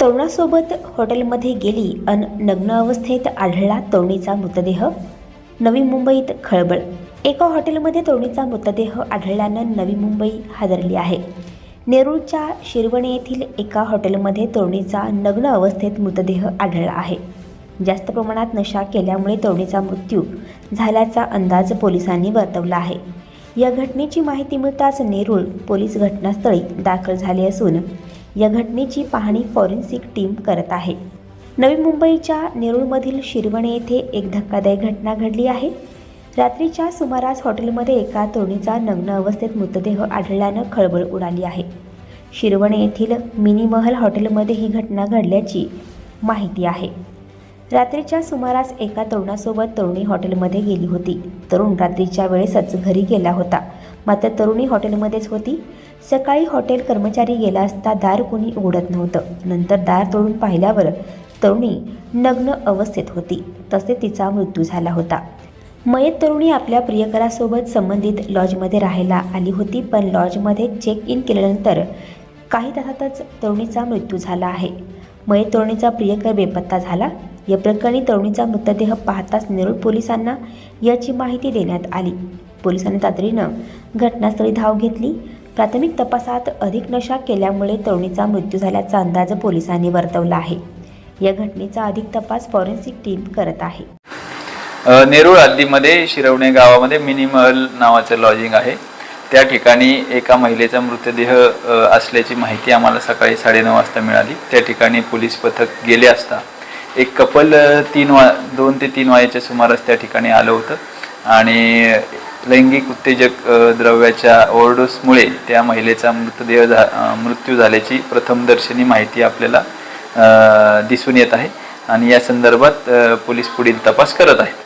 तरुणासोबत हॉटेलमध्ये गेली अन नग्न अवस्थेत आढळला तरुणीचा मृतदेह. नवी मुंबईत खळबळ. एका हॉटेलमध्ये तरुणीचा मृतदेह आढळल्यानं नवी मुंबई हादरली आहे. नेरूळच्या शिरवणे येथील एका हॉटेलमध्ये तरुणीचा नग्न अवस्थेत मृतदेह आढळला आहे. जास्त प्रमाणात नशा केल्यामुळे तरुणीचा मृत्यू झाल्याचा अंदाज पोलिसांनी वर्तवला आहे. या घटनेची माहिती मिळताच नेरूळ पोलीस घटनास्थळी दाखल झाले असून या घटनेची पाहणी फॉरेन्सिक टीम करत आहे. नवी मुंबईच्या नेरूळमधील शिरवणे येथे एक धक्कादायक घटना घडली आहे. रात्रीच्या सुमारास हॉटेलमध्ये एका तरुणीचा नग्न अवस्थेत मृतदेह आढळल्यानं खळबळ उडाली आहे. शिरवणे येथील मिनी महल हॉटेलमध्ये ही घटना घडल्याची माहिती आहे. रात्रीच्या सुमारास एका तरुणासोबत तरुणी हॉटेलमध्ये गेली होती. तरुण रात्रीच्या वेळेसच घरी गेला होता. मात्र तरुणी हॉटेलमध्येच होती. सकाळी हॉटेल कर्मचारी गेला असता दार कोणी उघडत नव्हतं. नंतर दार तोडून पाहिल्यावर तरुणी नग्न अवस्थेत होती. तसे तिचा मृत्यू झाला होता. मयत तरुणी आपल्या प्रियकरासोबत संबंधित लॉजमध्ये राहायला आली होती पण लॉजमध्ये चेक इन केल्यानंतर काही तासातच तरुणीचा मृत्यू झाला आहे. मयत तरुणीचा प्रियकर बेपत्ता झाला. या प्रकरणी तरुणीचा मृतदेह पाहताच नेरूळ पोलिसांना याची माहिती देण्यात आली. पोलिसांनी तातडीनं घटनास्थळी धाव घेतली. प्राथमिक तपासात अधिक नशा केल्यामुळे तरुणीचा मृत्यू झाल्याचा अंदाज पोलिसांनी वर्तवला आहे. या घटनेचा अधिक तपास फॉरेन्सिक टीम करत आहे. नेरूळ हद्दीमध्ये शिरवणे गावामध्ये मिनिमल नावाचं लॉजिंग आहे. त्या ठिकाणी एका महिलेचा मृतदेह असल्याची माहिती आम्हाला सकाळी साडेनऊ वाजता मिळाली. त्या ठिकाणी पोलीस पथक गेले असता एक कपल तीन वा दोन ते तीन वाजेच्या सुमारास त्या ठिकाणी आलं होतं. आणि लैंगिक उत्तेजक द्रव्याच्या ओव्हरडोसमुळे त्या महिलेचा मृतदेह झा मृत्यू झाल्याची प्रथमदर्शनी माहिती आपल्याला दिसून येत आहे. आणि या संदर्भात पोलीस पुढील तपास करत आहेत.